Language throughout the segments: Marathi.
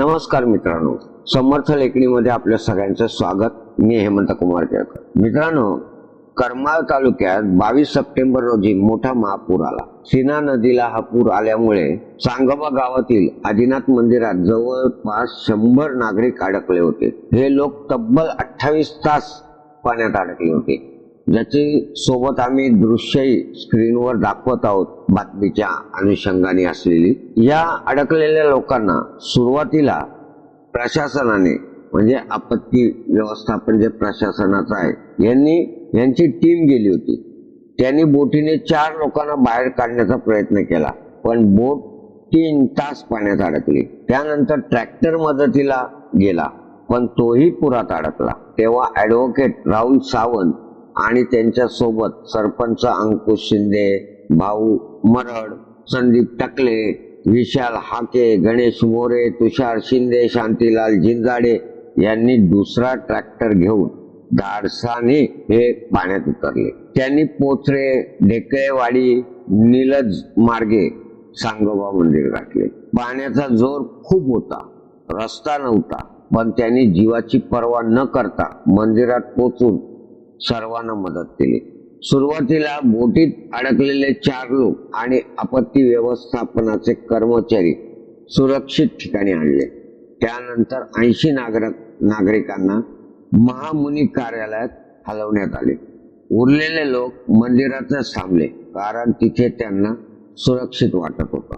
नमस्कार मित्रांनो. समर्थ लेखणीमध्ये आपल्या सगळ्यांचं स्वागत. मी हेमंत कुमार केळकर. मित्रांनो करमाळ तालुक्यात बावीस सप्टेंबर रोजी मोठा महापूर आला. सीना नदीला हा पूर आल्यामुळे सांगोबा गावातील आदिनाथ मंदिरात जवळपास शंभर नागरिक अडकले होते. हे लोक तब्बल अठ्ठावीस तास पाण्यात अडकले होते. ज्याची सोबत आम्ही दृश्यही स्क्रीनवर दाखवत आहोत बातमीच्या अनुषंगाने असलेली. या अडकलेल्या लोकांना सुरुवातीला प्रशासनाने म्हणजे आपत्ती व्यवस्थापन जे प्रशासनाचं आहे यांनी यांची टीम गेली होती. त्यांनी बोटीने चार लोकांना बाहेर काढण्याचा प्रयत्न केला पण बोट तीन तास पाण्यात अडकली. त्यानंतर ट्रॅक्टर मदतीला गेला पण तोही पुरात अडकला. तेव्हा ऍडव्होकेट राहुल सावंत आणि त्यांच्यासोबत सरपंच अंकुश शिंदे भाऊ मरड संदीप टकले विशाल हाके गणेश मोरे तुषार शिंदे शांतीलाल जिंजाडे यांनी दुसरा ट्रॅक्टर घेऊन धाडसाने हे पाण्यात उतरले. त्यांनी पोचरे ढेकळेवाडी निलज मार्गे सांगोबा मंदिर गाठले. पाण्याचा जोर खूप होता रस्ता नव्हता पण त्यांनी जीवाची पर्वा न करता मंदिरात पोचून सर्वांना मदत केली. सुरुवातीला बोटीत अडकलेले चार लोक आणि आपत्ती व्यवस्थापनाचे कर्मचारी सुरक्षित ठिकाणी आणले. त्यानंतर ऐंशी नागरिक नागरिकांना महामुनी कार्यालयात हलवण्यात आले. उरलेले लोक मंदिरातच थांबले कारण तिथे त्यांना सुरक्षित वाटत होतं.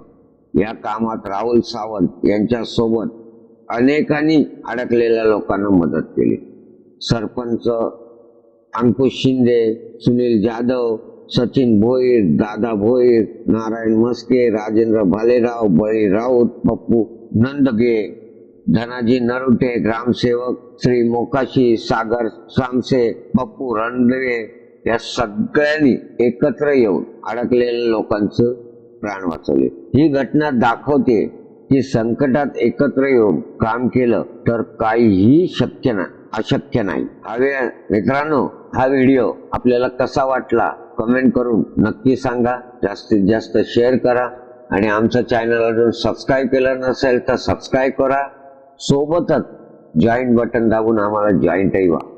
या कामात राहुल सावंत यांच्या सोबत अनेकांनी अडकलेल्या लोकांना मदत केली. सरपंच अंकुश शिंदे सुनील जाधव सचिन भोईर दादा भोईर नारायण मस्के राजेंद्र भालेराव बळी राऊत पप्पू नंदगे धनाजी नरुटे ग्रामसेवक श्री मोकाशी सागर सामसे पप्पू रणदे या सगळ्यांनी एकत्र येऊन अडकलेल्या लोकांचं प्राण वाचवले. ही घटना दाखवते की संकटात एकत्र येऊन काम केलं तर काहीही शक्य नाही. अशक्य नाही. हवे मित्रांनो हा व्हिडिओ आपल्याला कसा वाटला कमेंट करून नक्की सांगा. जास्तीत जास्त शेअर करा आणि आमचं चॅनल अजून सबस्क्राईब केलं नसेल तर सबस्क्राईब करा. सोबतच जॉईंट बटन दाबून आम्हाला जॉईंटही व्हा.